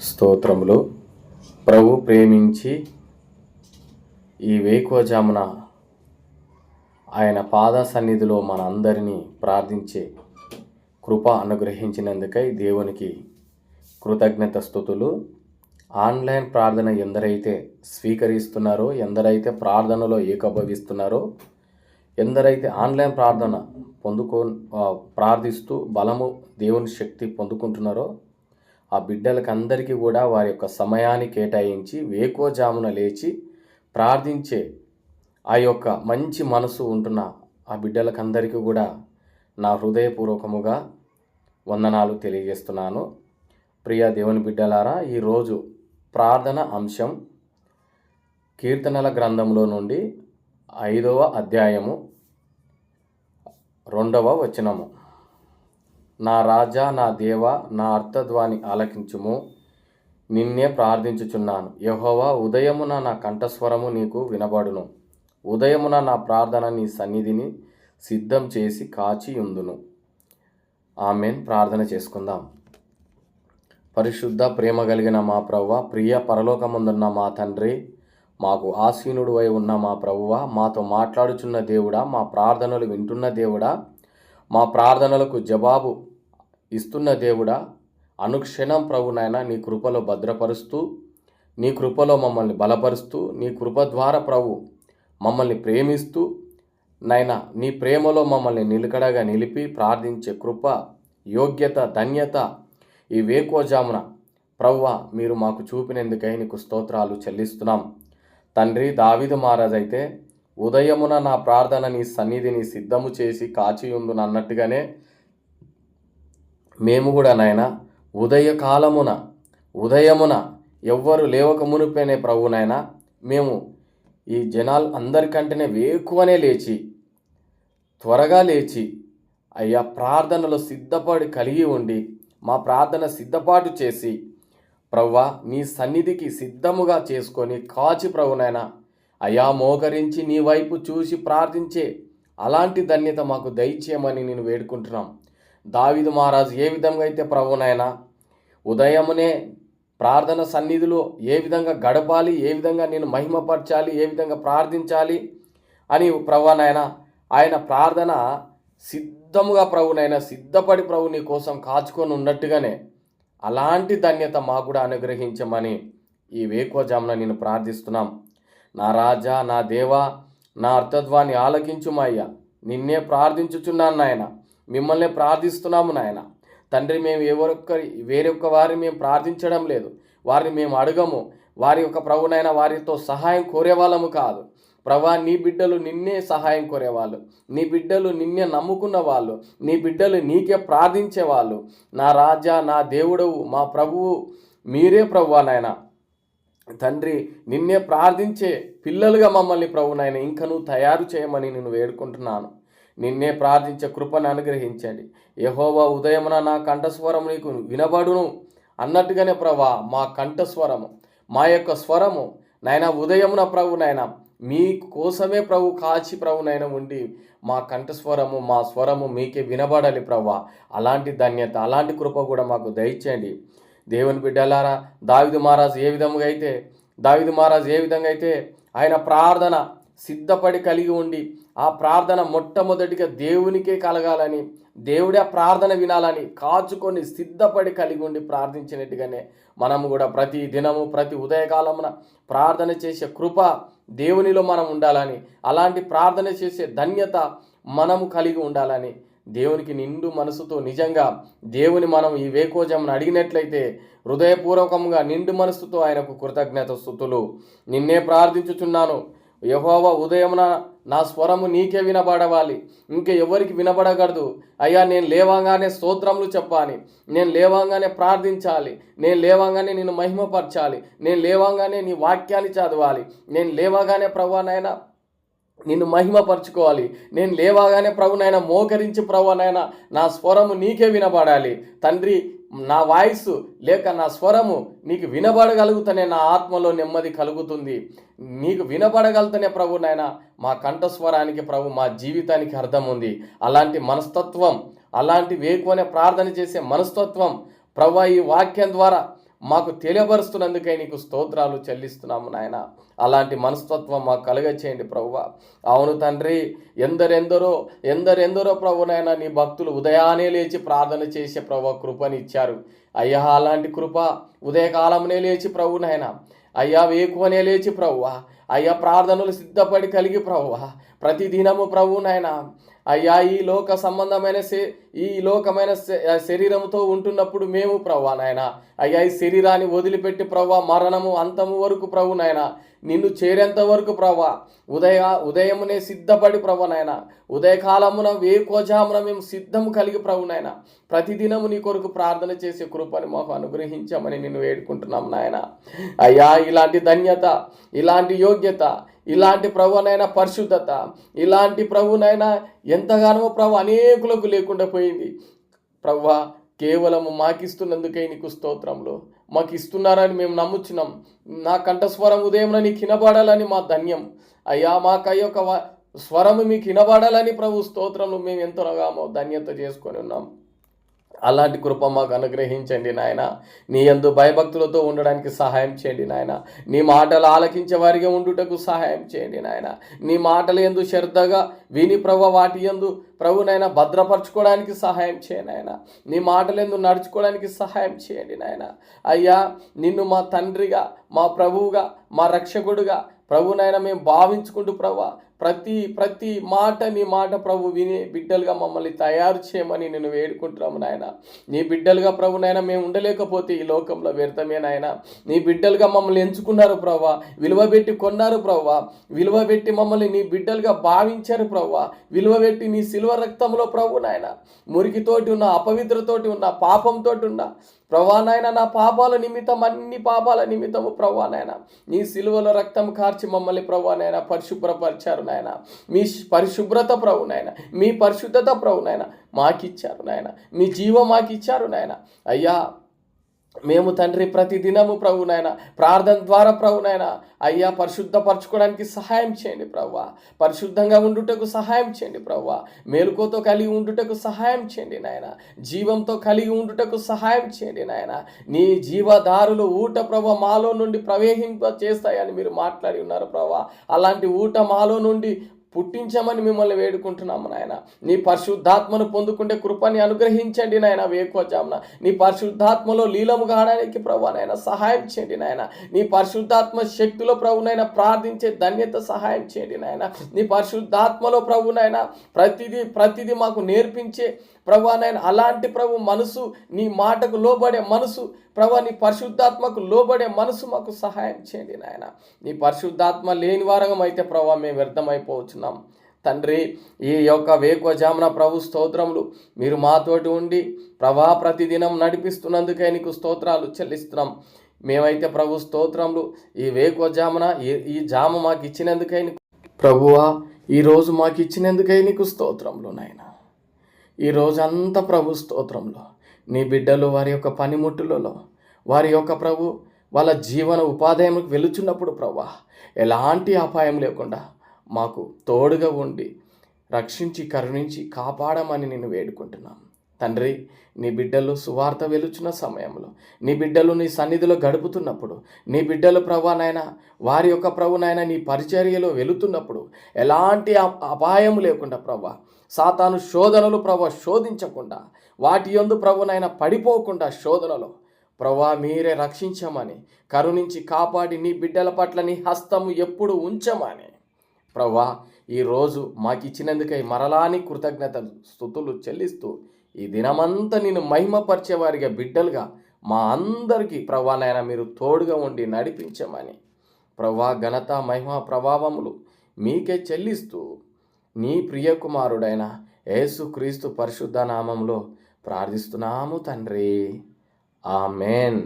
స్తోత్రములు. ప్రభు ప్రేమించి ఈ వేకువజామున ఆయన పాద సన్నిధిలో మనందరినీ ప్రార్థించే కృప అనుగ్రహించినందుకై దేవునికి కృతజ్ఞత స్థుతులు. ఆన్లైన్ ప్రార్థన ఎందరైతే స్వీకరిస్తున్నారో ఎందరైతే ప్రార్థనలో ఏకభవిస్తున్నారో ఎందరైతే ఆన్లైన్ ప్రార్థన పొందుకో ప్రార్థిస్తూ బలము దేవుని శక్తి పొందుకుంటున్నారో ఆ బిడ్డలకందరికీ కూడా వారి యొక్క సమయాన్ని కేటాయించి వేకోజామున లేచి ప్రార్థించే ఆ యొక్క మంచి మనసు ఉంటున్న ఆ బిడ్డలకందరికీ కూడా నా హృదయపూర్వకముగా వందనాలు తెలియజేస్తున్నాను. ప్రియ దేవుని బిడ్డలారా ఈరోజు ప్రార్థన అంశం కీర్తనల గ్రంథంలో నుండి ఐదవ అధ్యాయము రెండవ వచనము. నా రాజా నా దేవ నా అర్థధ్వాని ఆలకించుము. నిన్నే ప్రార్థించుచున్నాను. యహోవా ఉదయమున నా కంఠస్వరము నీకు వినబడును. ఉదయమున నా ప్రార్థన నీ సన్నిధిని సిద్ధం చేసి కాచి ఉందును ఆమెన్. ప్రార్థన చేసుకుందాం. పరిశుద్ధ ప్రేమ కలిగిన మా ప్రవ్వ ప్రియ పరలోకముందున్న మా తండ్రి మాకు ఆసీనుడు అయి ఉన్న మా ప్రభువ మాతో మాట్లాడుచున్న దేవుడా మా ప్రార్థనలు వింటున్న దేవుడా మా ప్రార్థనలకు జవాబు ఇస్తున్న దేవుడా అనుక్షణం ప్రభునైనా నీ కృపలో భద్రపరుస్తూ నీ కృపలో మమ్మల్ని బలపరుస్తూ నీ కృప ద్వారా ప్రభు మమ్మల్ని ప్రేమిస్తూ నైనా నీ ప్రేమలో మమ్మల్ని నిలకడగా నిలిపి ప్రార్థించే కృప యోగ్యత ధన్యత ఈ వేకోజామున ప్రవ్వ మీరు మాకు చూపినందుకై నీకు స్తోత్రాలు చెల్లిస్తున్నాం. తండ్రి దావిదు మహారాజ్ అయితే ఉదయమున నా ప్రార్థన నీ సన్నిధిని సిద్ధము చేసి కాచి అన్నట్టుగానే మేము కూడా నాయన ఉదయకాలమున ఉదయమున ఎవ్వరు లేవక మునిపోయిన ప్రభునైనా మేము ఈ జనాలు అందరికంటేనే వేకువనే లేచి త్వరగా లేచి అయ్యా ప్రార్థనలో సిద్ధపడి కలిగి ఉండి మా ప్రార్థన సిద్ధపాటు చేసి ప్రవ్వా నీ సన్నిధికి సిద్ధముగా చేసుకొని కాచి ప్రభునైనా అయా మోకరించి నీ వైపు చూసి ప్రార్థించే అలాంటి ధన్యత మాకు దయచేయమని నేను వేడుకుంటున్నాం. దావిదు మహారాజు ఏ విధంగా అయితే ప్రభునైనా ఉదయమునే ప్రార్థన సన్నిధిలో ఏ విధంగా గడపాలి ఏ విధంగా నేను మహిమపరచాలి ఏ విధంగా ప్రార్థించాలి అని ప్రభునైనా ఆయన ప్రార్థన సిద్ధముగా ప్రభునైనా సిద్ధపడి ప్రభు నీ కోసం కాచుకొని ఉన్నట్టుగానే అలాంటి ధన్యత మాకు కూడా అనుగ్రహించమని ఈ వేకోజామున నేను ప్రార్థిస్తున్నాం. నా రాజా నా దేవా నా అర్థత్వాన్ని ఆలకించుమయ్యా. నిన్నే ప్రార్థించుచున్నాను నాయన. మిమ్మల్ని ప్రార్థిస్తున్నాము నాయన. తండ్రి మేము ఎవరొక్కరి వేరొక్క వారిని మేము ప్రార్థించడం లేదు. వారిని మేము అడగము. వారి యొక్క ప్రభునైనా వారితో సహాయం కోరేవాళ్ళము కాదు. ప్రభా నీ బిడ్డలు నిన్నే సహాయం కోరేవాళ్ళు. నీ బిడ్డలు నిన్నే నమ్ముకున్న వాళ్ళు. నీ బిడ్డలు నీకే ప్రార్థించే వాళ్ళు నా రాజా నా దేవుడవు మా ప్రభువు మీరే ప్రభువా నాయన. తండ్రి నిన్నే ప్రార్థించే పిల్లలుగా మమ్మల్ని ప్రభు నాయన ఇంకా నువ్వు తయారు చేయమని నేను వేడుకుంటున్నాను. నిన్నే ప్రార్థించే కృపను అనుగ్రహించండి. యహోవా ఉదయమున నా కంఠస్వరం నీకు వినబడును అన్నట్టుగానే ప్రభా మా కంఠస్వరము మా యొక్క స్వరము నాయన ఉదయమున ప్రభు నాయన మీ కోసమే ప్రభు కాచి ప్రభు నాయన ఉండి మా కంఠస్వరము మా స్వరము మీకే వినబడాలి ప్రభా. అలాంటి ధన్యత అలాంటి కృప కూడా మాకు దయచేయండి. దేవుని బిడ్డలారా దావిదు మహారాజు ఏ విధముగా అయితే దావిదు మహారాజు ఏ విధంగా అయితే ఆయన ప్రార్థన సిద్ధపడి కలిగి ఉండి ఆ ప్రార్థన మొట్టమొదటిగా దేవునికే కలగాలని దేవుడే ఆ ప్రార్థన వినాలని కాచుకొని సిద్ధపడి కలిగి ఉండి ప్రార్థించినట్టుగానే మనము కూడా ప్రతి దినము ప్రతి ఉదయకాలమున ప్రార్థన చేసే కృప దేవునిలో మనం ఉండాలని అలాంటి ప్రార్థన చేసే ధన్యత మనము కలిగి ఉండాలని దేవునికి నిండు మనసుతో నిజంగా దేవుని మనం ఈ వేకోజమును అడిగినట్లయితే హృదయపూర్వకంగా నిండు మనసుతో ఆయనకు కృతజ్ఞత స్థుతులు నిన్నే ప్రార్థించుచున్నాను. యహోవ ఉదయమున నా స్వరము నీకే వినబడవాలి. ఇంకా ఎవరికి వినబడగలదు అయ్యా నేను లేవంగానే స్తోత్రములు చెప్పాలి. నేను లేవంగానే ప్రార్థించాలి. నేను లేవంగానే నిన్ను మహిమపరచాలి. నేను లేవంగానే నీ వాక్యాన్ని చదవాలి. నేను లేవగానే ప్రభానైనా నిన్ను మహిమపరచుకోవాలి. నేను లేవగానే ప్రభునైనా మోకరించి ప్రభునైనా నా స్వరము నీకే వినబడాలి. తండ్రి నా వాయిస్ లేక నా స్వరము నీకు వినబడగలుగుతనే నా ఆత్మలో నెమ్మది కలుగుతుంది. నీకు వినబడగలుగుతనే ప్రభు నాయన మా కంఠస్వరానికి ప్రభు మా జీవితానికి అర్థం ఉంది అలాంటి మనస్తత్వం అలాంటి వేకువనే ప్రార్థన చేసే మనస్తత్వం ప్రభు ఈ వాక్యం ద్వారా మాకు తెలియపరుస్తున్నందుకై నీకు స్తోత్రాలు చెల్లిస్తున్నాము నాయన. అలాంటి మనస్తత్వం మాకు కలగచేయండి ప్రభువ అవును తండ్రి ఎందరెందరో ఎందరెందరో ప్రభునైనా నీ భక్తులు ఉదయాన్నే లేచి ప్రార్థన చేసే ప్రభు కృపని ఇచ్చారు. అయ్యా అలాంటి కృప ఉదయకాలంనే లేచి ప్రభునైనా అయ్యా వేకువనే లేచి ప్రభువా అయ్యా ప్రార్థనలు సిద్ధపడి కలిగి ప్రభువా ప్రతిదినము ప్రభు నాయన అయ్యా ఈ లోక సంబంధమైన ఈ లోకమైన శరీరంతో ఉంటున్నప్పుడు మేము ప్రభా నాయన అయ్యా ఈ శరీరాన్ని వదిలిపెట్టి ప్రభా మరణము అంతము వరకు ప్రభు నాయన నిన్ను చేరేంత వరకు ప్రభా ఉదయ ఉదయమునే సిద్ధపడి ప్రభు నాయన ఉదయకాలమున వేకోజామున మేము సిద్ధము కలిగి ప్రభు నాయన ప్రతిదినము నీ కొరకు ప్రార్థన చేసే కృపని మాకు అనుగ్రహించమని నిన్ను వేడుకుంటున్నాం నాయన. అయ్యా ఇలాంటి ధన్యత ఇలాంటి యోగ్యత ఇలాంటి ప్రభునైనా పరిశుద్ధత ఇలాంటి ప్రభునైనా ఎంతగానో ప్రభు అనేకులకు లేకుండా పోయింది. ప్రభు కేవలము మాకిస్తున్నందుకే నీకు స్తోత్రంలో మాకు ఇస్తున్నారని మేము నమ్ముచున్నాం. నా కంఠస్వరం ఉదయం నీకు వినబడాలని మా ధన్యం. అయ్యా మాకు ఒక స్వరము మీకు వినబడాలని ప్రభు స్తోత్రంలో మేము ఎంతగానో ధన్యత చేసుకొని ఉన్నాం. అలాంటి కృప మాకు అనుగ్రహించండి నాయన. నీ ఎందు భయభక్తులతో ఉండడానికి సహాయం చేయండి నాయన. నీ మాటలు ఆలకించే వారిగా ఉండుటకు సహాయం చేయండి నాయన. నీ మాటలు ఎందు శ్రద్ధగా విని ప్రభు వాటి ఎందు ప్రభునైనా భద్రపరచుకోవడానికి సహాయం చేయండి ఆయన నీ మాటలు ఎందు నడుచుకోవడానికి సహాయం చేయండి నాయన. అయ్యా నిన్ను మా తండ్రిగా మా ప్రభువుగా మా రక్షకుడుగా ప్రభునైనా మేము భావించుకుంటూ ప్రభా ప్రతి ప్రతి మాట నీ మాట ప్రభు విని బిడ్డలుగా మమ్మల్ని తయారు చేయమని నేను వేడుకుంటున్నాము నాయన. నీ బిడ్డలుగా ప్రభు నాయన మేము ఉండలేకపోతే ఈ లోకంలో వ్యర్థమే నాయన. నీ బిడ్డలుగా మమ్మల్ని ఎంచుకున్నారు ప్రభా విలువ పెట్టి కొన్నారు ప్రభా విలువ పెట్టి మమ్మల్ని నీ బిడ్డలుగా భావించారు ప్రభా విలువ పెట్టి నీ సిల్వ రక్తంలో ప్రభు నాయన. మురికితోటి ఉన్న అపవిత్రతోటి ఉన్న పాపంతో ఉన్న ప్రవానాయన నా పాపాల నిమిత్తం అన్ని పాపాల నిమిత్తము ప్రవానాయన. నీ సిలువల రక్తం కార్చి మమ్మల్ని ప్రవానైనా పరిశుభ్రపరిచారు నాయన. మీ పరిశుభ్రత ప్రభు నాయన మీ పరిశుద్ధత ప్రభు నాయన మాకిచ్చారు నాయన. మీ జీవం మాకిచ్చారు నాయన. అయ్యా మేము తండ్రి ప్రతి దినము నాయన ప్రార్థన ద్వారా ప్రభునైనా అయ్యా పరిశుద్ధపరచుకోవడానికి సహాయం చేయండి ప్రవ్వ. పరిశుద్ధంగా ఉండుటకు సహాయం చేయండి ప్రవ్వ. మేలుకోతో కలిగి ఉండుటకు సహాయం చేయండి నాయన. జీవంతో కలిగి ఉండుటకు సహాయం చేయండి నాయన. నీ జీవదారులు ఊట ప్రభ మాలో నుండి ప్రవేహింప చేస్తాయని మీరు మాట్లాడి ఉన్నారు ప్రభా అలాంటి ఊట మాలో నుండి పుట్టించమని మిమ్మల్ని వేడుకుంటున్నాము నాయన. నీ పరిశుద్ధాత్మను పొందుకుంటే కృపని అనుగ్రహించండి నాయన వేకువజామున. నీ పరిశుద్ధాత్మలో లీలము కావడానికి ప్రభు నాయన సహాయం చేయండి నాయన. నీ పరిశుద్ధాత్మ శక్తిలో ప్రభునైనా ప్రార్థించే ధన్యత సహాయం చేయండి నాయన. నీ పరిశుద్ధాత్మలో ప్రభునైనా ప్రతిదీ ప్రతిదీ మాకు నేర్పించే ప్రభు నాయన అలాంటి ప్రభు మనసు నీ మాటకు లోబడే మనసు ప్రభా నీ పరిశుద్ధాత్మకు లోబడే మనసు మాకు సహాయం చేయండి నాయన. నీ పరిశుద్ధాత్మ లేని వారంగం అయితే ప్రభా మేము వ్యర్థమైపోవచ్చున్నాం తండ్రి ఈ యొక్క వేకువజామున ప్రభు స్తోత్రములు మీరు మాతోటి ఉండి ప్రభా ప్రతిదినం నడిపిస్తున్నందుకే నీకు స్తోత్రాలు చెల్లిస్తున్నాం. మేమైతే ప్రభు స్తోత్రములు ఈ వేకువజామున ఈ జామ మాకు ఇచ్చినందుకై ప్రభువా ఈరోజు మాకు ఇచ్చినందుకై నీకు స్తోత్రములు నాయన. ఈ రోజంతా ప్రభు స్తోత్రంలో నీ బిడ్డలు వారి యొక్క పనిముట్టులలో వారి యొక్క ప్రభు వాళ్ళ జీవన ఉపాధ్యాయంకి వెలుచున్నప్పుడు ప్రభా ఎలాంటి అపాయం లేకుండా మాకు తోడుగా ఉండి రక్షించి కరుణించి కాపాడమని నేను వేడుకుంటున్నాను తండ్రి నీ బిడ్డలు సువార్త వెలుచున్న సమయంలో నీ బిడ్డలు నీ సన్నిధిలో గడుపుతున్నప్పుడు నీ బిడ్డలు ప్రభానైనా వారి యొక్క ప్రభునైనా నీ పరిచర్యలో వెళుతున్నప్పుడు ఎలాంటి అపాయం లేకుండా ప్రభా సాతాను శోధనలు ప్రభ శోధించకుండా వాటి ఎందు ప్రభునైనా పడిపోకుండా శోధనలో ప్రభా మీరే రక్షించమని కరుణించి కాపాడి నీ బిడ్డల పట్ల నీ హస్తము ఎప్పుడు ఉంచమని. ప్రభా ఈరోజు మాకు ఇచ్చినందుకై మరలాని కృతజ్ఞతలు స్థుతులు చెల్లిస్తూ ఈ దినమంతా నేను మహిమపరిచేవారిగా బిడ్డలుగా మా అందరికీ ప్రభానైనా మీరు తోడుగా ఉండి నడిపించమని. ప్రభా ఘనత మహిమ ప్రభావములు మీకే చెల్లిస్తూ నీ ప్రియకుమారుడైన యేసుక్రీస్తు పరిశుద్ధ నామంలో ప్రార్థిస్తున్నాము తండ్రి. ఆమెన్.